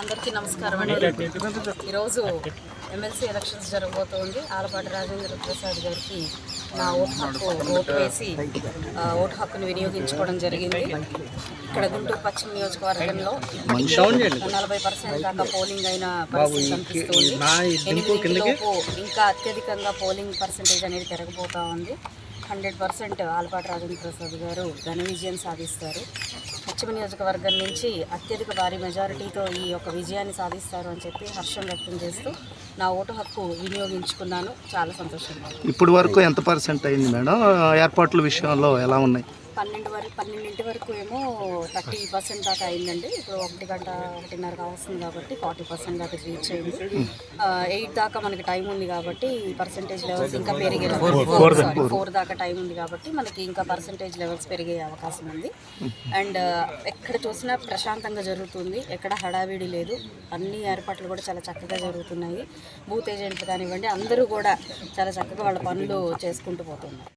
అందరికీ నమస్కారం అండి. ఈరోజు ఎమ్మెల్సీ ఎలక్షన్స్ జరగబోతోంది. ఆలపాటి రాజేంద్ర ప్రసాద్ గారికి నా ఓటు హక్కు ఓటు వేసి ఓటు హక్కును వినియోగించుకోవడం జరిగింది. ఇక్కడ గుంటూరు పశ్చిమ నియోజకవర్గంలో నలభై పర్సెంట్ దాకా పోలింగ్ అయిన పరిస్థితి కనిపిస్తుంది. ఇంకా అత్యధికంగా పోలింగ్ పర్సెంటేజ్ అనేది పెరగబోతా ఉంది. హండ్రెడ్ పర్సెంట్ ఆలపాటి రాజేంద్ర ప్రసాద్ గారు ఘన విజయం సాధిస్తారు. పశ్చిమ నియోజకవర్గం నుంచి అత్యధిక భారీ మెజారిటీతో ఈ యొక్క విజయాన్ని సాధిస్తారు అని చెప్పి హర్షం వ్యక్తం చేస్తూ నా ఓటు హక్కు వినియోగించుకున్నాను. చాలా సంతోషంగా ఇప్పటి ఇప్పుడు వరకు ఎంత పర్సెంట్ అయింది మేడం? ఏర్పాట్ల విషయంలో ఎలా ఉన్నాయి? పన్నెండు వరకు పన్నెండింటి వరకు ఏమో థర్టీ పర్సెంట్ దాకా అయిందండి. ఇప్పుడు ఒకటి గంట ఒకటిన్నర కావస్తుంది కాబట్టి ఫార్టీ పర్సెంట్ దాకా రీచ్ అయింది. ఎయిట్ దాకా మనకి టైం ఉంది కాబట్టి పర్సంటేజ్ లెవెల్స్ ఇంకా పెరిగే ఫోర్ దాకా. టైం ఉంది కాబట్టి మనకి ఇంకా పర్సంటేజ్ లెవెల్స్ పెరిగే అవకాశం ఉంది. అండ్ ఎక్కడ చూసినా ప్రశాంతంగా జరుగుతుంది. ఎక్కడ హడావిడి లేదు. అన్ని ఏర్పాట్లు కూడా చాలా చక్కగా జరుగుతున్నాయి. బూత్ ఏజెంట్లు కానివ్వండి అందరూ కూడా చాలా చక్కగా వాళ్ళ పనులు చేసుకుంటూ పోతున్నారు.